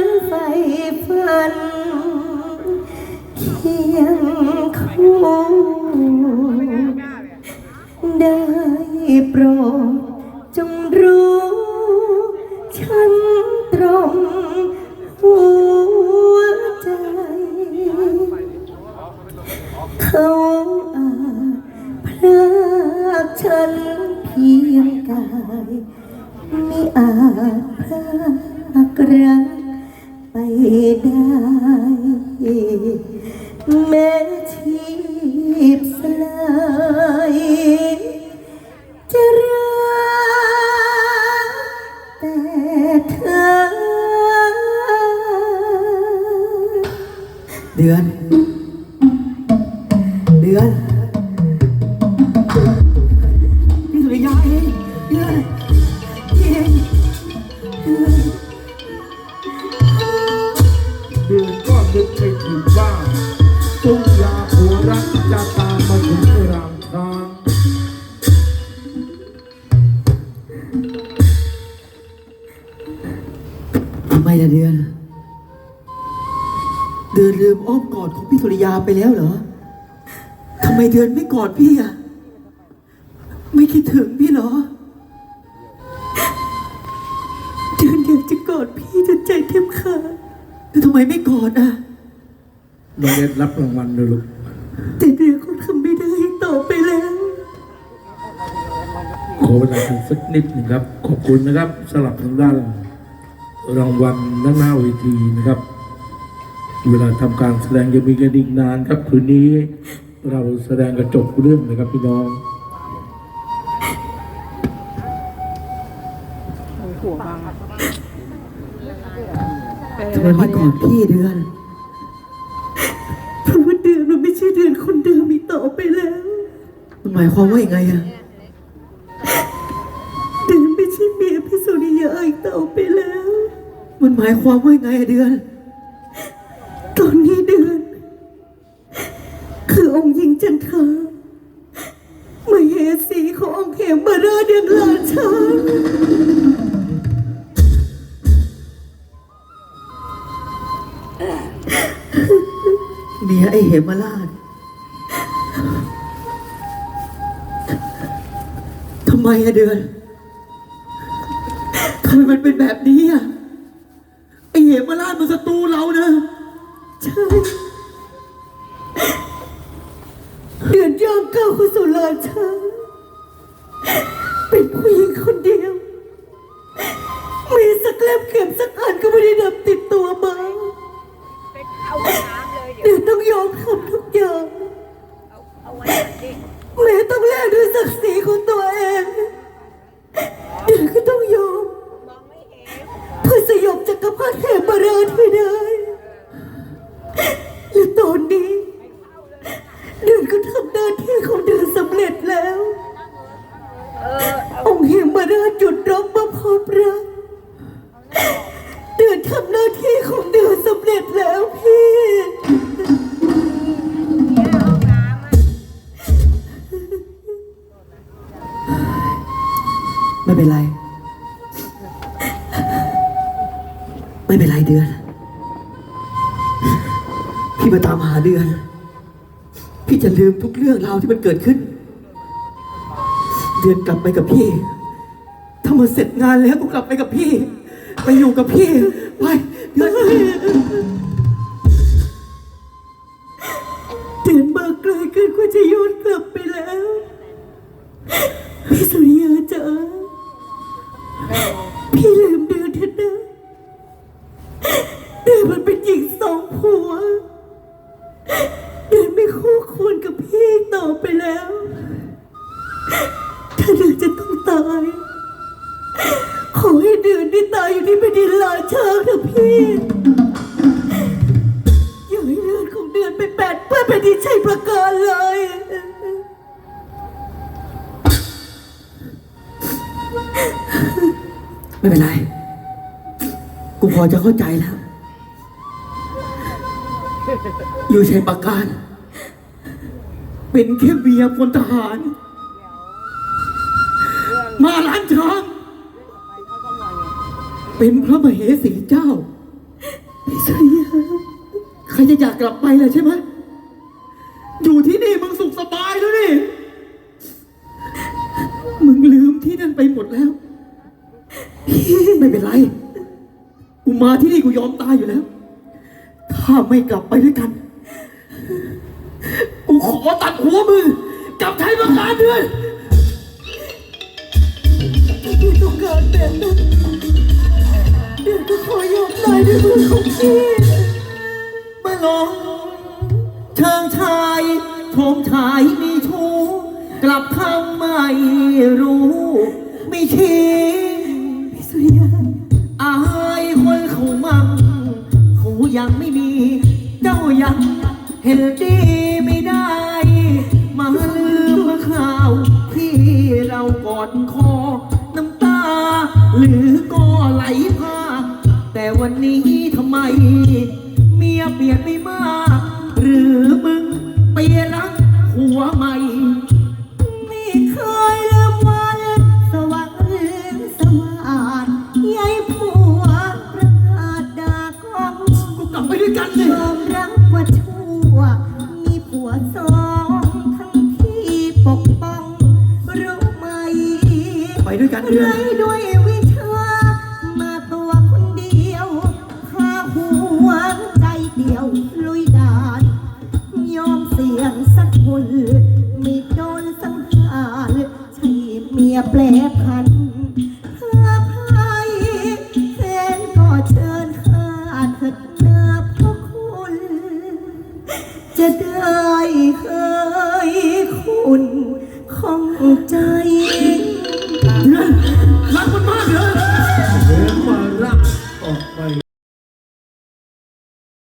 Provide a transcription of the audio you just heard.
นใฝ่ฝัน เคียงคู่ได้โปรดจงรู้ ฉันตรงหัวใจ เขาอาจพลากฉันเพียงกาย ไม่อาจพลากรัก แม้ชีพสลายจะรักแต่เธอ เดือน ทำไมล่ะเดือน เดือนลืมอ้อมกอดของพี่สุริยาไปแล้วเหรอทำไมเดือนไม่กอดพี่อะไม่คิดถึงพี่เหรอ เดือนอยากจะกอดพี่จนใจเต็มขาดแล้วทำไมไม่กอดอะน้องเอ็ดรับรางวัลเลยลูกแต่เดือนคงทำไม่ได้อีกต่อไปแล้ว ขอเวลาถึงสักนิดหนึ่งครับ ขอบคุณนะครับสำหรับทางด้าน รางวัลด้านหน้าเวทีนะครับ เวลาทำการแสดงจะมีกันอีกนานครับคืนนี้เราแสดงกระจบเรื่องนะครับพี่น้องทำไมไม่กอดพี่เดือนเพราะว่าเดือนมันไม่ใช่เดือนคนเดิมอีกต่อไปแล้ว มันหมายความว่าอย่างไงอะเดือนไม่ใช่เมียพี่สุริยาอีกต่อไปแล้ว มันหมายความว่าไงอะเดือน ตอนนี้เดือน คือองค์หญิงจันทรามาเหสีขององค์เหมมาราเดือนลาชาเมียไอเหมราชทำไมอะเดือนทำไมมันเป็นแบบนี้อะ มราชมันศัตรูเรานะ ใช่เดือนย่างก้าวเข้าสู่ลาชาเป็นผู้หญิงคนเดียว มีสักเล่มเข็มสักอันก็ไม่ได้นำติดตัวมาเอาไว้น้ำเลยเดี๋ยวเดือนต้องยอมทำทุกอย่างเอาเอาไว้ดิ แม้ต้องแลกด้วยศักดิ์ศรีของตัวเอง ราชหยุดร้องมาพบรักเดือนทำหน้าที่ของเดือนสำเร็จแล้วพี่ ไม่เป็นไร ไม่เป็นไรเดือน พี่มาตามหาเดือน พี่จะลืมทุกเรื่องราวที่มันเกิดขึ้น เดือนกลับไปกับพี่ ถ้ามันเสร็จงานแล้วก็กลับไปกับพี่ ไปอยู่กับพี่ ไปเดือนเดือนมาไกลเกินกว่าจะย้อนกลับไปแล้ว พี่สุริยาจ๋าพี่ลืมเดือนเถอะนะเดือนมันเป็นหญิงสองผัว เดือนไม่คู่ควรกับพี่อีกต่อไปแล้ว ถ้าเดือนจะต้องตาย ขอให้เดือนได้ตายอยู่ที่แผ่นดินลาชาเถอะพี่อย่าให้เลือดของเดือนไปแปดเพื่อแผ่นดินชัยประการเลย ไม่เป็นไร กูพอจะเข้าใจแล้ว อยู่ชัยประการ เป็นแค่เมียพลทหาร มาล้านช้าง เป็นพระมเหสีเจ้าไม่ใช่ใครจะอยากกลับไปเลยใช่ไหมอยู่ที่นี่มึงสุขสบายแล้วนี่ มึงลืมที่นั่นไปหมดแล้ว ไม่เป็นไร กูมาที่นี่กูยอมตายอยู่แล้ว ถ้าไม่กลับไปด้วยกัน กูขอตัดหัวมึงกับไทยประการด้วยต้องการเต็น มือของพี่มาลงเชิงชายโฉมชายมีชู้กลับทำไม่รู้ ไม่ชี้พี่สุริยาอายคนเขามั่งเขายังไม่มี เจ้ายังเห็นดีไม่ได้ มาลืมมาข่าวที่เรากอดคอ น้ำตา หรือก็ไหลพราก แต่วันนี้ทำไม เมียเปลี่ยนไม่มาก หรือมึงไปรักหัวใหม่ ไม่เคยลืมวันสว่างเรืองสว่างยายผัวประกาศด่ากองกูกลับไปด้วยกันเลยยอมรับว่าชั่ว มีผัวสองทั้งที่ปกป้องรู้ไหม ไปด้วยกันเดือน มเสี่ยงสักคนไม่โดนสังหารใช่เมียแปลพันเพื่อภัยแฟนก็เชิญข้าเถิดนาพระคุณ จะได้เคยคุณของใจ